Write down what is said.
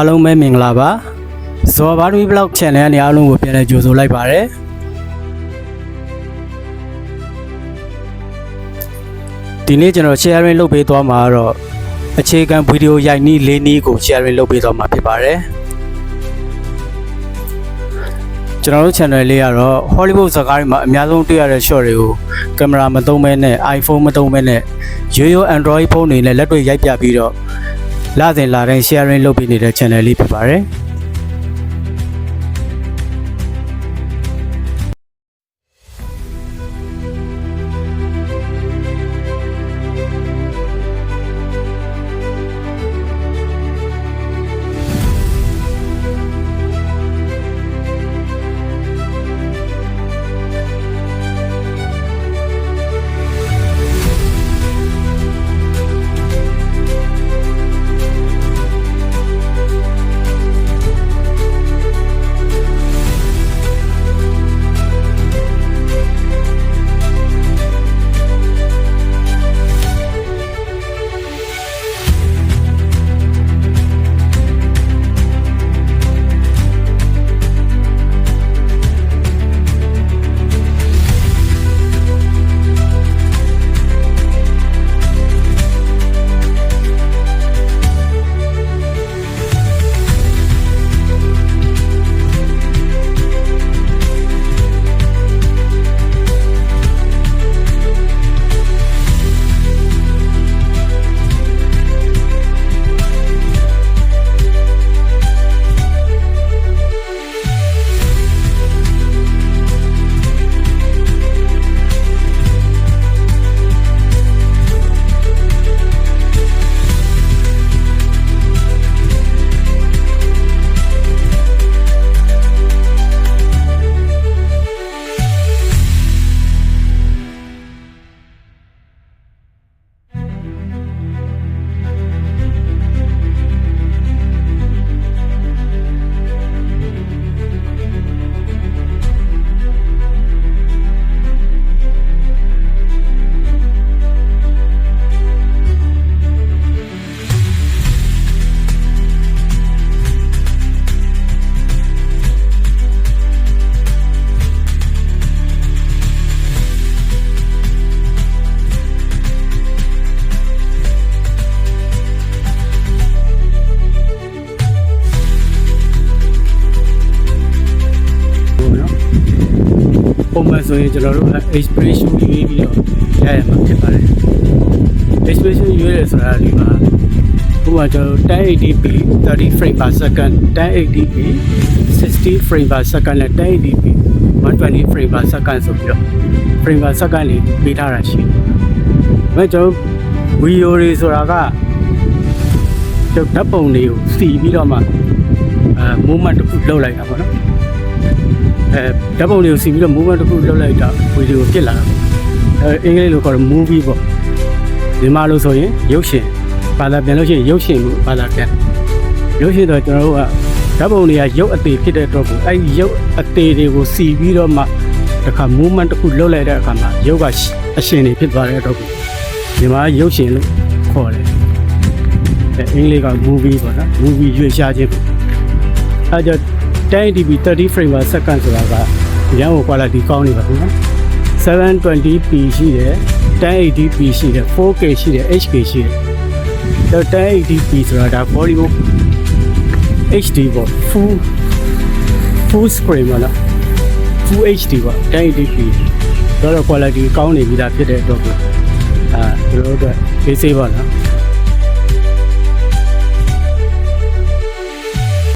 အားလုံးပဲမင်္ဂလာပါဇော်ဘာဒူဘလော့ channel ကနေအားလုံးကိုပြန်လည်ကြိုဆိုလိုက်ပါရစေဒီနေ့ကျွန်တော် sharing လုပ်ပေးသွားမှာကတော့အခြေခံဗီဒီယိုရိုက်နည်းလေးနည်းကို sharing လုပ်ပေးသွားမှာဖြစ်ပါတယ်ကျွန်တော်တို့ channel လေးကတော့ Hollywood ဇာတ်ကားတွေမှာအများဆုံးတွေ့ရတဲ့ shot တွေကိုကင်မရာမသုံးဘဲနဲ့ iPhone မသုံးဘဲနဲ့ရိုးရိုး Android ဖုန်းတွေနဲ့လက်တွေ့ရိုက်ပြပြီးတော့ လစဉ်လာတိုင်း sharing လုပ်ပေးနေတဲ့ channel လေးဖြစ်ပါတယ် ပုံမှန်ဆိုရင်ကျွန်တော်တို့က expression ရွေးပြီးတော့ရရမှာဖြစ်ပါတယ် expression ရွေးရဆိုတာဒီမှာဥပမာကျွန်တော်တို့ 1080p 30 frame per second 1080p 60 frame per second နဲ့ 1080p 120 frame per second ဆိုပြီးတော့ frame per second လေးပေးထားတာရှိတယ်။ဒါကျွန်တော်ဗီဒီယိုတွေဆိုတာကကျွန်တော်ဓာတ်ပုံတွေကိုစီပြီးတော့မှအဲ movement တစ်ခုလုပ်လိုက်တာပေါ့နော်။ အဲဓာတ်ပုံတွေကိုစီပြီးတော့ movement တစ်ခုလုပ်လိုက်တာဗီဒီယိုဖြစ်လာတာပေါ့။အဲအင်္ဂလိပ်လိုခေါ်တော့ movie ပေါ့။ဒီမှာလို့ဆိုရင်ရုပ်ရှင်ဘာသာပြန်လို့ရှိရင်ရုပ်ရှင်လို့ဘာသာပြန်ရုပ်ရှင်တော့ကျွန်တော်တို့ကဓာတ်ပုံတွေကရုပ်အသေးဖြစ်တဲ့အတွက်ကိုအဲဒီရုပ်အသေးတွေကိုစီပြီးတော့မှတစ်ခါ movement တစ်ခုလုပ်လိုက်တဲ့အခါမှာရုပ်ကအရှင်တွေဖြစ်သွားတဲ့အတွက်ကိုဒီမှာရုပ်ရှင်လို့ခေါ်တယ်အဲအင်္ဂလိပ်က movie ပေါ့နော် movie ရွေးရှားခြင်းပေါ့အဲကြောင့် 1080p 30 frame per second ဆိုတာကရန်ကို quality ကောင်းနေပါဘူးနော် 720p ရှိတယ် 1080p ရှိတယ် 4K ရှိတယ် HK ရှိတယ်တော့ 1080p ဆိုတာဒါ Bollywood HD ပေါ့ full full screen ပေါ့နော် full HD ပေါ့ 1080p တော့တော့ quality ကောင်းနေပြီသားဖြစ်တဲ့အတွက်ကိုအာတို့တို့အတွက် basic ပေါ့နော်